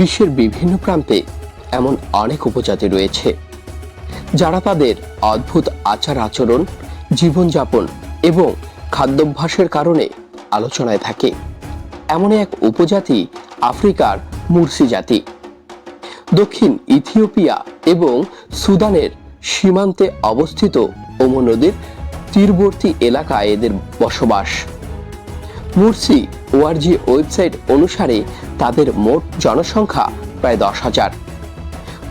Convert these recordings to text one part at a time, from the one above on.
বিশ্বের বিভিন্ন প্রান্তে এমন অনেক উপজাতি রয়েছে, যারা তাদের অদ্ভুত আচার আচরণ, জীবনযাপন এবং খাদ্যাভ্যাসের কারণে আলোচনায় থাকে। এমন এক উপজাতি আফ্রিকার মুরসি জাতি। দক্ষিণ ইথিওপিয়া এবং সুদানের সীমান্তে অবস্থিত ওমো নদীর তীরবর্তী এলাকায় এদের বসবাস। মুরসি ওআরজি ওয়েবসাইট অনুসারে তাদের মোট জনসংখ্যা প্রায় দশ হাজার।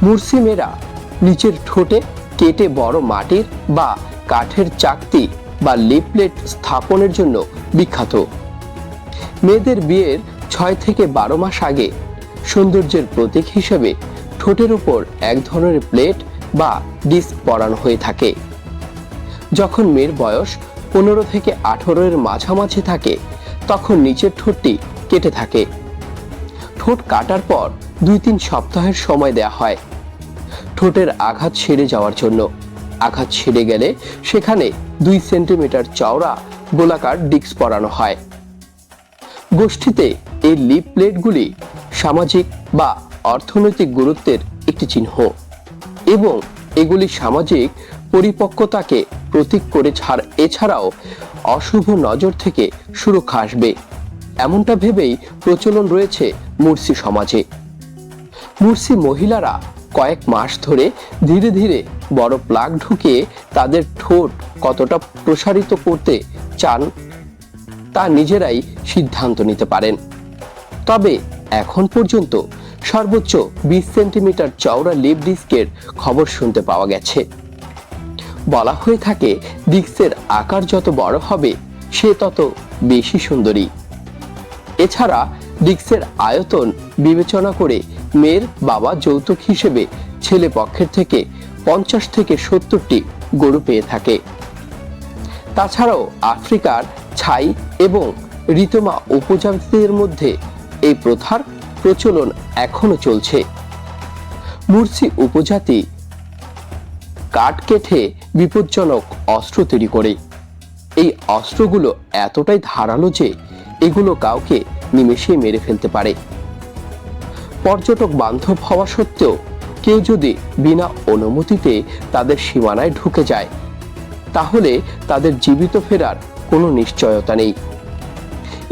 মুরসিমেরা নিচের ঠোঁটে কেটে বড় মাটির বা কাঠের চাকতি বা লিপলেট স্থাপনের জন্য বিখ্যাত। মেয়েদের বিয়ের ছয় থেকে বারো মাস আগে সৌন্দর্যের প্রতীক হিসেবে ঠোঁটের উপর এক ধরনের প্লেট বা ডিস্ক পরানো হয়ে থাকে। যখন মেয়ের বয়স পনেরো থেকে আঠেরোর মাঝামাঝি থাকে তখন নিচের ঠোঁটটি কেটে থাকে। ঠোঁট কাটার পর দুই তিন সপ্তাহের সময় দেয়া হয়। ঠোঁটের আঘাত সেরে যাওয়ার জন্য। আঘাত সেরে গেলে সেখানে দুই সেন্টিমিটার চওড়া গোলাকার ডিস্ক পরানো হয়। গোষ্ঠীতে এই লিপ প্লেটগুলি সামাজিক বা অর্থনৈতিক গুরুত্বের একটি চিহ্ন এবং এগুলি সামাজিক পরিপক্কতাকে প্রতীক করে ছাড় এছাড়াও অশুভ নজর থেকে সুরক্ষা আসবে। এমনটা ভেবেই প্রচলন রয়েছে মুরসি সমাজে। মুরসি মহিলারা কয়েক মাস ধরে ধীরে ধীরে বড় প্লাগ ঢুকিয়ে তাদের ঠোঁট কতটা প্রসারিত করতে চান, তা নিজেরাই সিদ্ধান্ত নিতে পারেন। তবে এখন পর্যন্ত সর্বোচ্চ বিশ সেন্টিমিটার চওড়া লিপ ডিস্কের খবর শুনতে পাওয়া গেছে। বলা হয়ে থাকে ডিস্কের আকার যত বড় হবে, সে তত বেশি সুন্দরী। এছাড়া ডিস্কের আয়তন বিবেচনা করে মেয়ের বাবা যৌতুক হিসেবে ছেলে পক্ষের থেকে পঞ্চাশ থেকে সত্তরটি গরু পেয়ে থাকে। তাছাড়াও আফ্রিকার ছাই এবং রিতমা উপজাতিদের মধ্যে এই প্রথার প্রচলন এখনও চলছে। মুরসি উপজাতি কাঠ কেটে বিপজ্জনক অস্ত্র তৈরি করে। এই অস্ত্রগুলো এতটাই ধারালো যে এগুলো কাউকে নিমেষে মেরে ফেলতে পারে। পর্যটক বান্ধব হওয়া সত্ত্বেও কেউ যদি বিনা অনুমতিতে তাদের সীমানায় ঢুকে যায়, তাহলে তাদের জীবিত ফেরার কোনো নিশ্চয়তা নেই।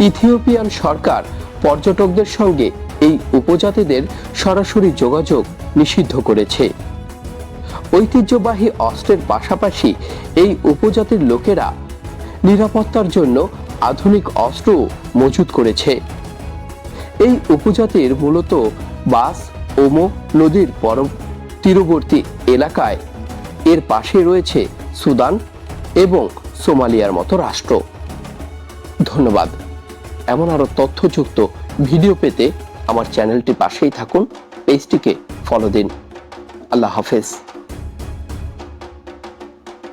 ইথিওপিয়ান সরকার পর্যটকদের সঙ্গে এই উপজাতিদের সরাসরি যোগাযোগ নিষিদ্ধ করেছে। ঐতিহ্যবাহী অস্ত্রের পাশাপাশি এই উপজাতির লোকেরা নিরাপত্তার জন্য আধুনিক অস্ত্র মজুত করেছে। এই উপজাতির মূলত বাস, ওমো নদীর পর তীরবর্তী এলাকায় এর পাশে রয়েছে সুদান এবং সোমালিয়ার মতো রাষ্ট্র। ধন্যবাদ। এমন আরও তথ্যযুক্ত ভিডিও পেতে আমার চ্যানেলটি পাশেই থাকুন, পেজটিকে ফলো দিন। আল্লাহ হাফেজ।